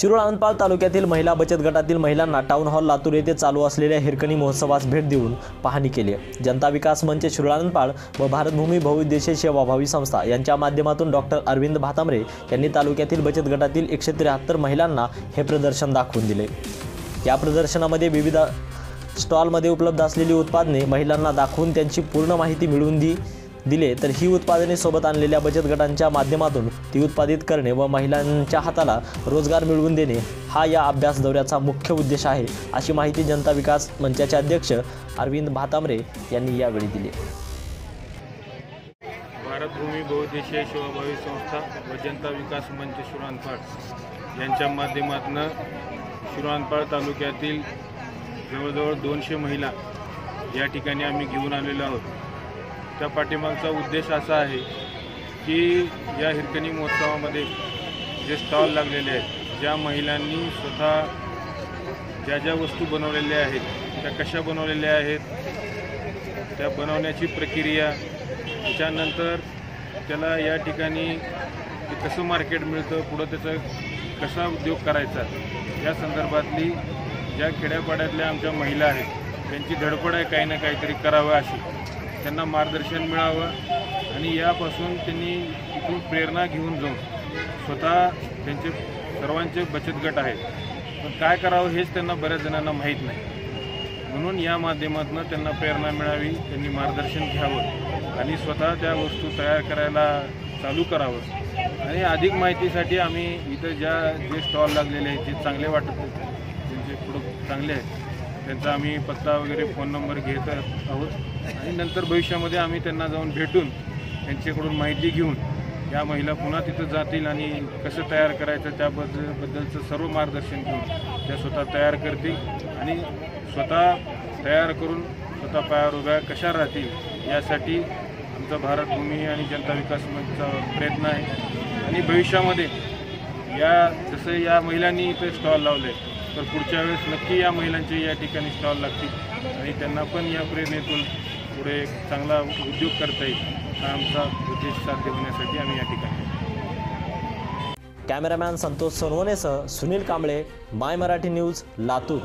शिरोळ आनंदपाल तालुक्यातील महिला बचत गटातील महिलांना टाऊन हॉल लातूर येथे चालू असलेल्या हिरकणी महोत्सवास भेट देऊन पाहणी केली. आहे जनता विकास मंच शिरोळ आनंदपाळ व भारतभूमी बहुउद्देशीय सेवाभावी संस्था यांच्या माध्यमातून डॉक्टर अरविंद भातांबरे यांनी तालुक्यातील बचत गटातील एकशे त्र्याहत्तर महिलांना हे प्रदर्शन दाखवून दिले. या प्रदर्शनामध्ये विविध स्टॉलमध्ये उपलब्ध असलेली उत्पादने महिलांना दाखवून त्यांची पूर्ण माहिती मिळवून दी दिले तर ही उत्पादने सोबत आणलेल्या बचत गटांच्या माध्यमातून ती उत्पादित करणे व महिलांच्या हाताला रोजगार मिळवून देणे हा या अभ्यास दौऱ्याचा मुख्य उद्देश आहे अशी माहिती जनता विकास मंचाचे अध्यक्ष अरविंद भातांबरे यांनी यावेळी दिली. भारतभूमी बहुदेशीय सेवाभावी संस्था व जनता विकास मंच शिरानपाड यांच्या माध्यमातून शिरानपाड तालुक्यातील जवळजवळ दोनशे महिला या ठिकाणी आम्ही घेऊन आलेलो आहोत. त्या पाठिंबाचा उद्देश असा आहे की या हिरकणी महोत्सवामध्ये जे स्टॉल लागलेले आहेत ज्या महिलांनी स्वतः ज्या ज्या वस्तू बनवलेल्या आहेत त्या कशा बनवलेल्या आहेत त्या बनवण्याची प्रक्रिया त्याच्यानंतर त्याला या ठिकाणी कसं मार्केट मिळतं पुढं त्याचा कसा उद्योग करायचा या संदर्भातली ज्या खेड्यापाड्यातल्या आमच्या महिला आहेत त्यांची धडपड आहे काही ना काहीतरी करावं अशी. त्यांना मार्गदर्शन मिळावं आणि यापासून त्यांनी इथून प्रेरणा घेऊन जाऊन स्वतः त्यांचे सर्वांचे बचत गट आहेत. पण काय करावं हेच त्यांना बऱ्याच जणांना माहीत नाही. म्हणून या माध्यमातून त्यांना प्रेरणा मिळावी त्यांनी मार्गदर्शन घ्यावं आणि स्वतः त्या वस्तू तयार करायला चालू करावं. आणि अधिक माहितीसाठी आम्ही इथं ज्या जे स्टॉल लागलेले आहेत जे चांगले वाटत त्यांचे प्रोडक्ट चांगले आहेत त्यांचा आम्ही पत्ता वगैरे फोन नंबर घेत आहोत. आणि नंतर भविष्यामध्ये आम्ही त्यांना जाऊन भेटून त्यांच्याकडून माहिती घेऊन या महिला पुन्हा तिथं जातील आणि कसं तयार करायचं त्याबद्दल बद्दलचं सर्व मार्गदर्शन घेऊन त्या स्वतः तयार करतील. आणि स्वतः तयार करून स्वतः पायावर उभ्या कशा राहतील यासाठी आमचा भारतभूमी आणि जनता विकास मंचचा प्रयत्न आहे. आणि भविष्यामध्ये या जसं या महिलांनी इथे स्टॉल लावले तर पुढच्या वेळेस नक्की या महिलांचे या ठिकाणी स्टॉल लागतील. आणि त्यांना पण या प्रेरणेतून पुढे एक चांगला उद्योग करता येईल हा आमचा उद्देश साध्य होण्यासाठी आम्ही या ठिकाणी कॅमेरामॅन संतोष सोनवणेसह सुनील कांबळे माय मराठी न्यूज लातूर.